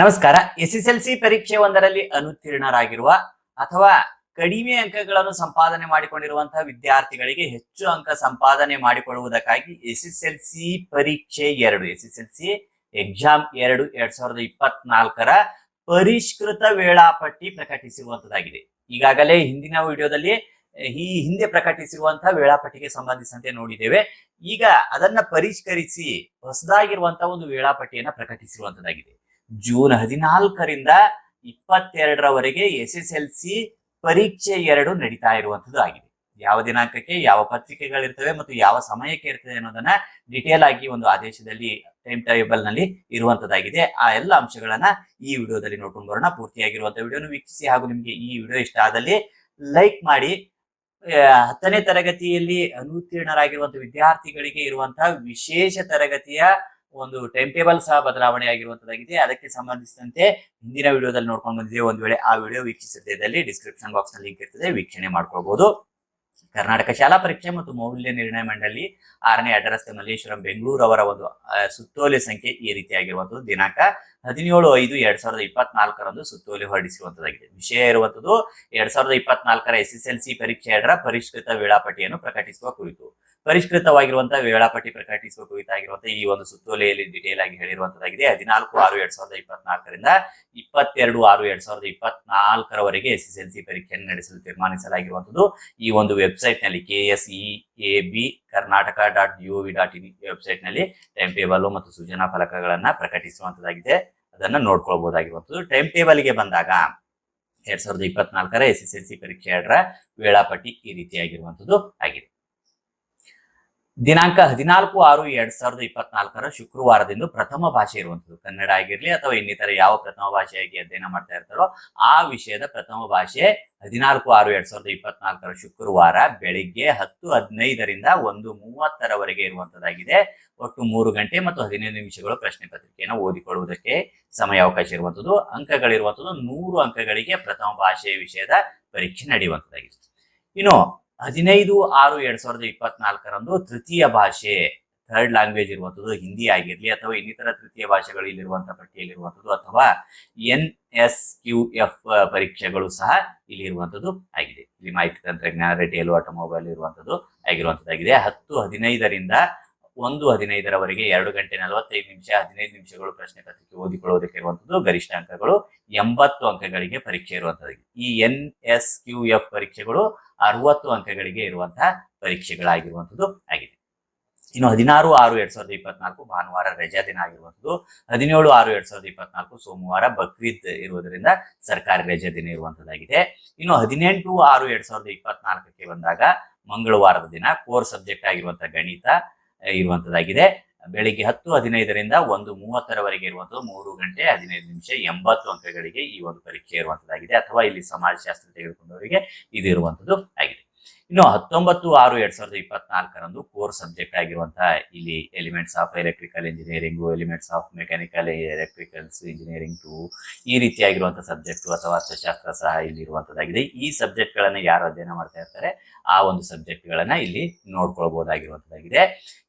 ನಮಸ್ಕಾರ. S S L C ಪರೀಕ್ಷೆ ಒಂದರಲ್ಲಿ ಅನುತ್ತೀರ್ಣರಾಗಿರುವ ಅಥವಾ ಕಡಿಮೆ ಅಂಕಗಳನ್ನು ಸಂಪಾದನೆ ಮಾಡಿಕೊಂಡಿರುವಂತಹ ವಿದ್ಯಾರ್ಥಿಗಳಿಗೆ ಹೆಚ್ಚು ಅಂಕ ಸಂಪಾದನೆ ಮಾಡಿಕೊಳ್ಳುವುದಕ್ಕಾಗಿ ಎಸ್ ಎಸ್ ಎಲ್ ಸಿ ಪರೀಕ್ಷೆ ಎರಡು, S S L C exam ಎರಡು, ಎರಡ್ ಸಾವಿರದ ಇಪ್ಪತ್ನಾಲ್ಕರ ಪರಿಷ್ಕೃತ ವೇಳಾಪಟ್ಟಿ ಪ್ರಕಟಿಸಿರುವಂತದ್ದಾಗಿದೆ ಈಗಾಗಲೇ ಹಿಂದಿನ ವಿಡಿಯೋದಲ್ಲಿ, ಈ ಹಿಂದೆ ಪ್ರಕಟಿಸಿರುವಂತಹ ವೇಳಾಪಟ್ಟಿಗೆ ಸಂಬಂಧಿಸಿದಂತೆ ನೋಡಿದ್ದೇವೆ. ಈಗ ಅದನ್ನ ಪರಿಷ್ಕರಿಸಿ ಹೊಸದಾಗಿರುವಂತಹ ಒಂದು ವೇಳಾಪಟ್ಟಿಯನ್ನ ಪ್ರಕಟಿಸಿರುವಂತದ್ದಾಗಿದೆ ಜೂನ್ ಹದಿನಾಲ್ಕರಿಂದ ಇಪ್ಪತ್ತೆರಡರವರೆಗೆ ಎಸ್ ಎಸ್ ಎಲ್ ಸಿ ಪರೀಕ್ಷೆ ಎರಡು ನಡೀತಾ ಇರುವಂತದ್ದು ಆಗಿದೆ. ಯಾವ ದಿನಾಂಕಕ್ಕೆ, ಯಾವ ಪತ್ರಿಕೆಗಳಿರ್ತವೆ ಮತ್ತು ಯಾವ ಸಮಯಕ್ಕೆ ಇರ್ತದೆ ಅನ್ನೋದನ್ನ ಡಿಟೇಲ್ ಆಗಿ ಒಂದು ಆದೇಶದಲ್ಲಿ ಟೈಮ್ ಟೇಬಲ್ನಲ್ಲಿ ಇರುವಂತದ್ದಾಗಿದೆ ಆ ಎಲ್ಲ ಅಂಶಗಳನ್ನ ಈ ವಿಡಿಯೋದಲ್ಲಿ ನೋಡ್ಕೊಂಡು ಬರೋಣ ಪೂರ್ತಿಯಾಗಿರುವಂತಹ ವಿಡಿಯೋನ ವೀಕ್ಷಿಸಿ ಹಾಗೂ ನಿಮಗೆ ಈ ವಿಡಿಯೋ ಇಷ್ಟ ಆದಲ್ಲಿ ಲೈಕ್ ಮಾಡಿ. ಹತ್ತನೇ ತರಗತಿಯಲ್ಲಿ ಅನುತ್ತೀರ್ಣರಾಗಿರುವಂತಹ ವಿದ್ಯಾರ್ಥಿಗಳಿಗೆ ಇರುವಂತಹ ವಿಶೇಷ ತರಗತಿಯ ಒಂದು ಟೈಮ್ ಟೇಬಲ್ ಸಹ ಬದಲಾವಣೆ ಆಗಿರುವಂತದ್ದಾಗಿದೆ. ಅದಕ್ಕೆ ಸಂಬಂಧಿಸಿದಂತೆ ಹಿಂದಿನ ವಿಡಿಯೋದಲ್ಲಿ ನೋಡ್ಕೊಂಡು ಬಂದಿದ್ದೇವೆ. ಒಂದು ವೇಳೆ ಆ ವಿಡಿಯೋ ವೀಕ್ಷಿಸಿದಲ್ಲಿ ಡಿಸ್ಕ್ರಿಪ್ಷನ್ ಬಾಕ್ಸ್ನಲ್ಲಿ ಲಿಂಕ್ ಇರ್ತದೆ. ವೀಕ್ಷಣೆ ಮಾಡ್ಕೊಳ್ಬಹುದು ಕರ್ನಾಟಕ ಶಾಲಾ ಪರೀಕ್ಷೆ ಮತ್ತು ಮೌಲ್ಯ ನಿರ್ಣಯ ಮಂಡಳಿ ಆರನೇ ಅಡ್ರೆಸ್ ಮಲ್ಲೇಶ್ವರಂ, ಬೆಂಗಳೂರು ಅವರ ಒಂದು ಸುತ್ತೋಲೆ ಸಂಖ್ಯೆ ಈ ರೀತಿಯಾಗಿರುವಂತದ್ದು ದಿನಾಂಕ ಹದಿನೇಳು ಐದು ಎರಡ್ ಸಾವಿರದ ಇಪ್ಪತ್ನಾಲ್ಕರಂದು ಸುತ್ತೋಲೆ ಹೊರಡಿಸಿರುವಂತದ್ದಾಗಿದೆ ವಿಷಯ ಇರುವಂತದ್ದು ಎರಡ್ ಸಾವಿರದ ಇಪ್ಪತ್ನಾಲ್ಕರ ಎಸ್ ಪರೀಕ್ಷೆ ಎರಡರ ಪರಿಷ್ಕೃತ ವೇಳಾಪಟ್ಟಿಯನ್ನು ಪ್ರಕಟಿಸುವ ಕುರಿತು. ಪರಿಷ್ಕೃತವಾಗಿರುವಂತಹ ವೇಳಾಪಟ್ಟಿ ಪ್ರಕಟಿಸುವ ಕುರಿತಾಗಿರುವಂತಹ ಈ ಒಂದು ಸುತ್ತೋಲೆಯಲ್ಲಿ ಡಿಟೇಲ್ ಆಗಿ ಹೇಳಿರುವಂತದ್ದಾಗಿದೆ. ಹದಿನಾಲ್ಕು ಆರು ಎರಡ್ ಸಾವಿರದ ಇಪ್ಪತ್ನಾಲ್ಕರಿಂದ ಇಪ್ಪತ್ತೆರಡು ಆರು ಎರಡ್ ಸಾವಿರದ ಇಪ್ಪತ್ನಾಲ್ಕರವರೆಗೆ ಎಸ್ ಎಸ್ ಎಲ್ ಸಿ ಪರೀಕ್ಷೆಯನ್ನು ನಡೆಸಲು ತೀರ್ಮಾನಿಸಲಾಗಿರುವಂತದ್ದು. ಈ ಒಂದು ವೆಬ್ಸೈಟ್ನಲ್ಲಿ K S E A B Karnataka dot U V dot in ವೆಬ್ಸೈಟ್ನಲ್ಲಿ ಟೈಮ್ ಟೇಬಲ್ ಮತ್ತು ಸೂಚನಾ ಫಲಕಗಳನ್ನ ಪ್ರಕಟಿಸುವಂತದ್ದಾಗಿದೆ. ಅದನ್ನ ನೋಡ್ಕೊಳ್ಬಹುದಾಗಿರುವಂತದ್ದು ಟೈಮ್ ಟೇಬಲ್ಗೆ ಬಂದಾಗ ಎರಡ್ ಸಾವಿರದ ಇಪ್ಪತ್ನಾಲ್ಕರ ಎಸ್ ಎಸ್ ಎಲ್ ಸಿ ಪರೀಕ್ಷೆ ಎರಡರ ವೇಳಾಪಟ್ಟಿ ಈ ರೀತಿಯಾಗಿರುವಂತದ್ದು ಆಗಿದೆ. ದಿನಾಂಕ ಹದಿನಾಲ್ಕು ಆರು ಎರಡ್ ಸಾವಿರದ ಇಪ್ಪತ್ನಾಲ್ಕರ ಶುಕ್ರವಾರದಿಂದ ಪ್ರಥಮ ಭಾಷೆ ಇರುವಂತದ್ದು ಕನ್ನಡ ಆಗಿರ್ಲಿ ಅಥವಾ ಇನ್ನಿತರ ಯಾವ ಪ್ರಥಮ ಭಾಷೆಯಾಗಿ ಅಧ್ಯಯನ ಮಾಡ್ತಾ ಇರ್ತಾರೋ ಆ ವಿಷಯದ ಪ್ರಥಮ ಭಾಷೆ ಹದಿನಾಲ್ಕು ಆರು ಎರಡ್ ಸಾವಿರದ ಇಪ್ಪತ್ನಾಲ್ಕರ ಶುಕ್ರವಾರ ಬೆಳಿಗ್ಗೆ ಹತ್ತು ಹದಿನೈದರಿಂದ ಒಂದು ಮೂವತ್ತರವರೆಗೆ ಇರುವಂತದ್ದಾಗಿದೆ ಒಟ್ಟು ಮೂರು ಗಂಟೆ ಮತ್ತು ಹದಿನೈದು ನಿಮಿಷಗಳು ಪ್ರಶ್ನೆ ಪತ್ರಿಕೆಯನ್ನು ಓದಿಕೊಳ್ಳುವುದಕ್ಕೆ ಸಮಯಾವಕಾಶ ಇರುವಂತದ್ದು ಅಂಕಗಳಿರುವಂತದ್ದು ನೂರು ಅಂಕಗಳಿಗೆ ಪ್ರಥಮ ಭಾಷೆ ವಿಷಯದ ಪರೀಕ್ಷೆ ನಡೆಯುವಂತದ್ದಾಗಿದೆ ಇನ್ನು ಹದಿನೈದು ಆರು ಎರಡ್ ಸಾವಿರದ ಇಪ್ಪತ್ನಾಲ್ಕರಂದು ತೃತೀಯ ಭಾಷೆ ಥರ್ಡ್ ಲ್ಯಾಂಗ್ವೇಜ್ ಇರುವಂಥದ್ದು ಹಿಂದಿ ಆಗಿರಲಿ ಅಥವಾ ಇನ್ನಿತರ ತೃತೀಯ ಭಾಷೆಗಳು ಇಲ್ಲಿರುವಂತಹ ಪಟ್ಟಿಯಲ್ಲಿರುವಂಥದ್ದು ಅಥವಾ ಎನ್ ಎಸ್ ಕ್ಯೂ ಎಫ್ ಪರೀಕ್ಷೆಗಳು ಸಹ ಇಲ್ಲಿ ಇರುವಂಥದ್ದು ಆಗಿದೆ. ಇಲ್ಲಿ ಮಾಹಿತಿ ತಂತ್ರಜ್ಞಾನ ರಿಟೇಲ್ ಆಟೋಮೊಬೈಲ್ ಇರುವಂಥದ್ದು ಆಗಿರುವಂಥದ್ದಾಗಿದೆ. ಹತ್ತು ಹದಿನೈದರಿಂದ ಒಂದು ಹದಿನೈದರವರೆಗೆ ಎರಡು ಗಂಟೆ ನಲವತ್ತೈದು ನಿಮಿಷ, ಹದಿನೈದು ನಿಮಿಷಗಳು ಪ್ರಶ್ನೆ ಪತ್ರಿಕೆ ಓದಿಕೊಳ್ಳುವುದಕ್ಕೆ ಇರುವಂತದ್ದು ಗರಿಷ್ಠ ಅಂಕಗಳು ಎಂಬತ್ತು ಅಂಕಗಳಿಗೆ ಪರೀಕ್ಷೆ ಇರುವಂತದ್ದು ಈ ಎನ್ ಎಸ್ ಕ್ಯೂ ಎಫ್ ಪರೀಕ್ಷೆಗಳು ಅರವತ್ತು ಅಂಕಗಳಿಗೆ ಇರುವಂತಹ ಪರೀಕ್ಷೆಗಳಾಗಿರುವಂತದ್ದು ಆಗಿದೆ. ಇನ್ನು ಹದಿನಾರು ಆರು ಎರಡ್ ಸಾವಿರದ ಇಪ್ಪತ್ನಾಲ್ಕು ಭಾನುವಾರ ರಜಾ ದಿನ ಆಗಿರುವಂತದ್ದು ಹದಿನೇಳು ಆರು ಎರಡ್ ಸಾವಿರದ ಇಪ್ಪತ್ನಾಲ್ಕು ಸೋಮವಾರ ಬಕ್ರೀದ್ ಇರುವುದರಿಂದ ಸರ್ಕಾರಿ ರಜಾ ದಿನ ಇರುವಂತದ್ದಾಗಿದೆ ಇನ್ನು ಹದಿನೆಂಟು ಆರು ಎರಡ್ ಸಾವಿರದ ಇಪ್ಪತ್ನಾಲ್ಕಕ್ಕೆ ಬಂದಾಗ ಮಂಗಳವಾರದ ದಿನ ಕೋರ್ ಸಬ್ಜೆಕ್ಟ್ ಆಗಿರುವಂತಹ ಗಣಿತ ಇರುವಂತದ್ದಾಗಿದೆ. ಬೆಳಿಗ್ಗೆ ಹತ್ತು, ಹದಿನೈದರಿಂದ ಒಂದು ಮೂವತ್ತರವರೆಗೆ ಇರುವಂತದ್ದು ಮೂರು ಗಂಟೆ, ಹದಿನೈದು ನಿಮಿಷ, ಎಂಬತ್ತು ಅಂಕಗಳಿಗೆ ಈ ಒಂದು ಪರೀಕ್ಷೆ ಇರುವಂತದ್ದಾಗಿದೆ. ಅಥವಾ ಇಲ್ಲಿ ಸಮಾಜಶಾಸ್ತ್ರ ತೆಗೆದುಕೊಂಡವರಿಗೆ ಇದು ಇರುವಂತದ್ದು ಆಗಿದೆ. ಇನ್ನು ಹತ್ತೊಂಬತ್ತು ಆರು ಎರಡ್ ಸಾವಿರದ ಇಪ್ಪತ್ನಾಲ್ಕರಂದು ಕೋರ್ ಸಬ್ಜೆಕ್ಟ್ ಆಗಿರುವಂತಹ ಇಲ್ಲಿ elements of electrical engineering, elements of mechanical electricals engineering to ಈ ರೀತಿಯಾಗಿರುವಂತಹ ಸಬ್ಜೆಕ್ಟ್ ಅಥವಾ ಅರ್ಥಶಾಸ್ತ್ರ ಸಹ ಇಲ್ಲಿ ಇರುವಂತದ್ದಾಗಿದೆ. ಈ ಸಬ್ಜೆಕ್ಟ್ ಗಳನ್ನ ಯಾರು ಅಧ್ಯಯನ ಮಾಡ್ತಾ ಇರ್ತಾರೆ? ಆ ಒಂದು ಸಬ್ಜೆಕ್ಟ್ ಗಳನ್ನ ಇಲ್ಲಿ ನೋಡ್ಕೊಳ್ಬಹುದಾಗಿರುವಂತದ್ದಾಗಿದೆ.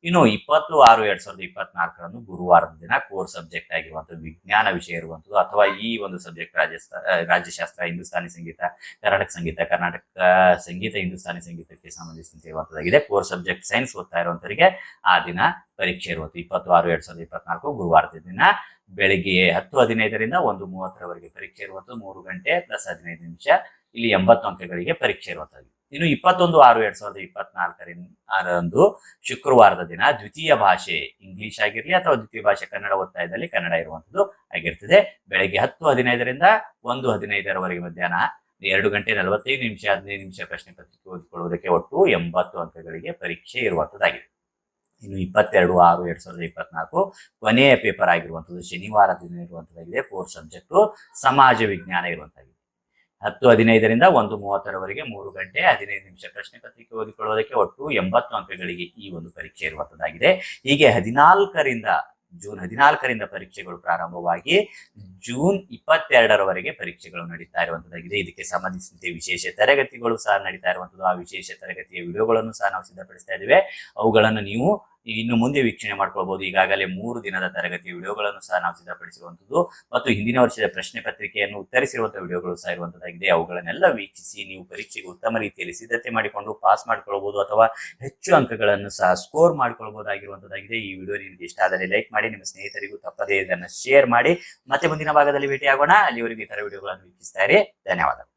ಇನ್ನು ಇಪ್ಪತ್ತು ಆರು ಎರಡ್ ಸಾವಿರದ ಇಪ್ಪತ್ನಾಲ್ಕರಂದು ಗುರುವಾರದ ದಿನ ಕೋರ್ ಸಬ್ಜೆಕ್ಟ್ ಆಗಿರುವಂತಹ ವಿಜ್ಞಾನ ವಿಷಯ ಇರುವಂತದ್ದು ಅಥವಾ ಈ ಒಂದು ಸಬ್ಜೆಕ್ಟ್ ರಾಜ್ಯ ರಾಜ್ಯಶಾಸ್ತ್ರ, ಹಿಂದೂಸ್ತಾನಿ ಸಂಗೀತ, ಕರ್ನಾಟಕ ಸಂಗೀತ ಕರ್ನಾಟಕ ಸಂಗೀತ, ಹಿಂದೂಸ್ತಾನಿ ಸಂಗೀತಕ್ಕೆ ಸಂಬಂಧಿಸಿದಂತೆ ಕೋರ್ ಸಬ್ಜೆಕ್ಟ್ ಸೈನ್ಸ್ ಓದ್ತಾ ಇರುವಂತವರಿಗೆ ಆ ದಿನ ಪರೀಕ್ಷೆ ಇರುವಂತ ಇಪ್ಪತ್ತು ಆರು ಎರಡ್ ಸಾವಿರದ ಇಪ್ಪತ್ನಾಲ್ಕು ಗುರುವಾರದ ದಿನ. ಬೆಳಿಗ್ಗೆ ಹತ್ತು, ಹದಿನೈದರಿಂದ ಒಂದು ಮೂವತ್ತರವರೆಗೆ ಪರೀಕ್ಷೆ ಇರುವಂತದ್ದು ಮೂರು ಗಂಟೆ ಪ್ಲಸ್ ಹದಿನೈದು ನಿಮಿಷ. ಇಲ್ಲಿ ಎಂಬತ್ತು ಅಂಕಗಳಿಗೆ ಪರೀಕ್ಷೆ ಇರುವಂತದ್ದು. ಇನ್ನು ಇಪ್ಪತ್ತೊಂದು, ಆರು, ಎರಡ್ ಸಾವಿರದ ಇಪ್ಪತ್ನಾಲ್ಕರಿಂದರಂದು ಶುಕ್ರವಾರದ ದಿನ ದ್ವಿತೀಯ ಭಾಷೆ ಇಂಗ್ಲಿಷ್ ಆಗಿರಲಿ ಅಥವಾ ದ್ವಿತೀಯ ಭಾಷೆ ಕನ್ನಡ ಒತ್ತಾಯದಲ್ಲಿ ಕನ್ನಡ ಇರುವಂತದ್ದು ಆಗಿರ್ತದೆ. ಬೆಳಿಗ್ಗೆ ಹತ್ತು, ಹದಿನೈದರಿಂದ ಒಂದು, ಹದಿನೈದರವರೆಗೆ ಮಧ್ಯಾಹ್ನ ಎರಡು ಗಂಟೆ ನಲವತ್ತೈದು ನಿಮಿಷ, ಹದಿನೈದು ನಿಮಿಷ ಪ್ರಶ್ನೆ ಪತ್ರಿಕೆ ಓದಿಕೊಳ್ಳುವುದಕ್ಕೆ ಒಟ್ಟು ಎಂಬತ್ತು ಅಂಕಗಳಿಗೆ ಪರೀಕ್ಷೆ ಇರುವಂಥದ್ದಾಗಿದೆ ಇನ್ನು ಇಪ್ಪತ್ತೆರಡು, ಆರು, ಎರಡ್ ಸಾವಿರದ ಇಪ್ಪತ್ನಾಲ್ಕು ಕೊನೆಯ ಪೇಪರ್ ಆಗಿರುವಂಥದ್ದು ಶನಿವಾರ ದಿನ ಇರುವಂತದ್ದಾಗಿದೆ ಫೋರ್ ಸಬ್ಜೆಕ್ಟು ಸಮಾಜ ವಿಜ್ಞಾನ ಇರುವಂಥದ್ದಾಗಿದೆ ಹತ್ತು, ಹದಿನೈದರಿಂದ ಒಂದು, ಮೂವತ್ತರವರೆಗೆ ಮೂರು ಗಂಟೆ, ಹದಿನೈದು ನಿಮಿಷ ಪ್ರಶ್ನೆ ಪತ್ರಿಕೆ ಓದಿಕೊಳ್ಳುವುದಕ್ಕೆ ಒಟ್ಟು ಎಂಬತ್ತು ಅಂಕಗಳಿಗೆ ಈ ಒಂದು ಪರೀಕ್ಷೆ ಇರುವಂಥದ್ದಾಗಿದೆ ಹೀಗೆ ಹದಿನಾಲ್ಕರಿಂದ, ಜೂನ್ ಹದಿನಾಲ್ಕರಿಂದ ಪರೀಕ್ಷೆಗಳು ಪ್ರಾರಂಭವಾಗಿ ಜೂನ್ ಇಪ್ಪತ್ತೆರಡರವರೆಗೆ ಪರೀಕ್ಷೆಗಳು ನಡೀತಾ ಇರುವಂತದ್ದಾಗಿದೆ. ಇದಕ್ಕೆ ಸಂಬಂಧಿಸಿದಂತೆ ವಿಶೇಷ ತರಗತಿಗಳು ಸಹ ನಡೀತಾ ಇರುವಂತದ್ದು. ಆ ವಿಶೇಷ ತರಗತಿಯ ವಿಡಿಯೋಗಳನ್ನು ಸಹ ನಾವು ಸಿದ್ಧಪಡಿಸ್ತಾ ಇದ್ದೇವೆ. ಅವುಗಳನ್ನು ನೀವು ಇನ್ನು ಮುಂದೆ ವೀಕ್ಷಣೆ ಮಾಡ್ಕೊಳ್ಬಹುದು ಈಗಾಗಲೇ ಮೂರು ದಿನದ ತರಗತಿ ವಿಡಿಯೋಗಳನ್ನು ಸಹ ನಾವು ಸಿದ್ಧಪಡಿಸಿರುವಂತದ್ದು. ಮತ್ತು ಹಿಂದಿನ ವರ್ಷದ ಪ್ರಶ್ನೆ ಪತ್ರಿಕೆಯನ್ನು ಉತ್ತರಿಸಿರುವಂತಹ ವಿಡಿಯೋಗಳು ಸಹ ಇರುವಂತದ್ದಾಗಿದೆ. ಅವುಗಳನ್ನೆಲ್ಲ ವೀಕ್ಷಿಸಿ ನೀವು ಪರೀಕ್ಷೆಗೆ ಉತ್ತಮ ರೀತಿಯಲ್ಲಿ ಸಿದ್ಧತೆ ಮಾಡಿಕೊಂಡು ಪಾಸ್ ಮಾಡ್ಕೊಳ್ಬಹುದು ಅಥವಾ ಹೆಚ್ಚು ಅಂಕಗಳನ್ನು ಸಹ ಸ್ಕೋರ್ ಮಾಡ್ಕೊಳ್ಬಹುದಾಗಿರುವಂತದ್ದಾಗಿದೆ ಈ ವಿಡಿಯೋ ನಿಮಗೆ ಇಷ್ಟ ಆದರೆ ಲೈಕ್ ಮಾಡಿ, ನಿಮ್ಮ ಸ್ನೇಹಿತರಿಗೂ ತಪ್ಪದೇ ಇದನ್ನು ಶೇರ್ ಮಾಡಿ. ಮತ್ತೆ ಮುಂದಿನ ಭಾಗದಲ್ಲಿ ಭೇಟಿಯಾಗೋಣ. ಅಲ್ಲಿವರೆಗೂ ಇತರ ವಿಡಿಯೋಗಳನ್ನು ವೀಕ್ಷಿಸ್ತಾ ಇರಿ. ಧನ್ಯವಾದ